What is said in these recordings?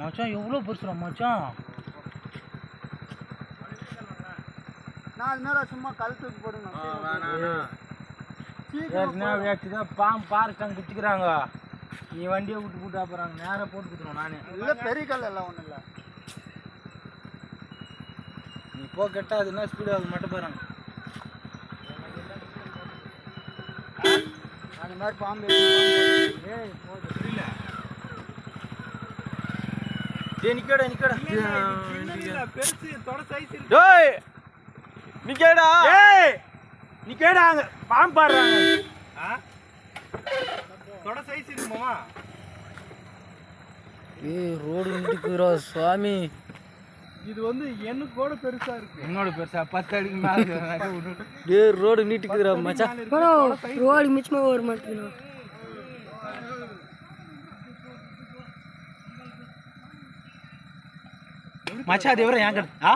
மச்சான் எவ்வளோ பெருசுடா மச்சான்? நான் அது மேலே சும்மா கல் தூக்கி போடுங்க வேச்சுதா பாம்பு பாருக்காங்க குத்திக்கிறாங்க. நீ வண்டியை விட்டு போட்டா போகிறாங்க நேராக போட்டு குத்துருவோம் நானே. இல்லை பெரிய கல் எல்லாம் ஒன்றும் இல்லை. நீ போ கெட்டா அது என்ன ஸ்பீடு அது மட்டும் போகிறாங்க அந்த மாதிரி பாம்பு ஏய் போது புரியல டேய் நிக்கடா நிக்கடா. பெருசு தொட சைஸ் டேய் நிக்கடா. ஏய் நிக்கடா அங்க பாம்பு பாடுறாங்க. தொட சைஸ் ஏய் ரோடு நின்றுக்குறா சுவாமி. இது வந்து எனக்கு கூட பெருசா இருக்கு. என்னோட பெருசா? பத்து அடிக்கு மேலே டேய் ரோடு நீட்டுக்குறா மச்சான். ரோடு மிச்சமாக வர மாட்டேங்குது மச்சா அது எவரோ ஏன் ஆ?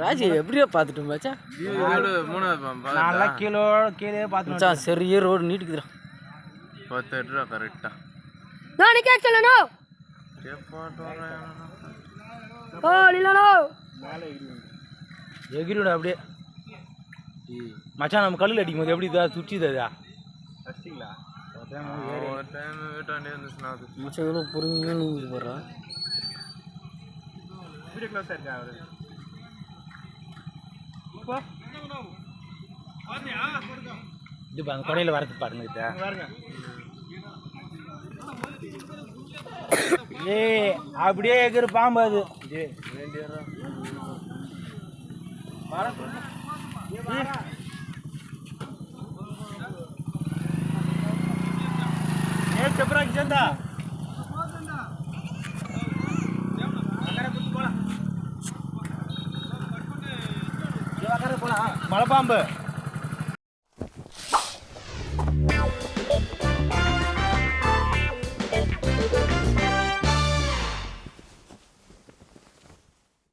ராஜி எப்படியா பார்த்துட்டு மச்சான். நல்லா கீழே கீழே பார்த்து மச்சான் சரியே ரோடு நீட்டுக்குறா நான் நிக்க சொல்லனோ ஓ நிலனோ எகிரிடும் அப்படியே. மச்சான் நம்ம கல்லில் அடிக்கும் போது எப்படி இதா சுற்றிது மச்சான் எவ்வளோ பொறுமையாக நீங்க வீடியோ க்ளோஸ் ஆயிருக்கா அவரு? இது அந்த கொடையில் வரது பாருங்க பாருங்க. ஏ அப்படியே எகிறு பாம்பு அது. ஏ செப்பராக்கி சேர்ந்தா. மலைப்பாம்பு.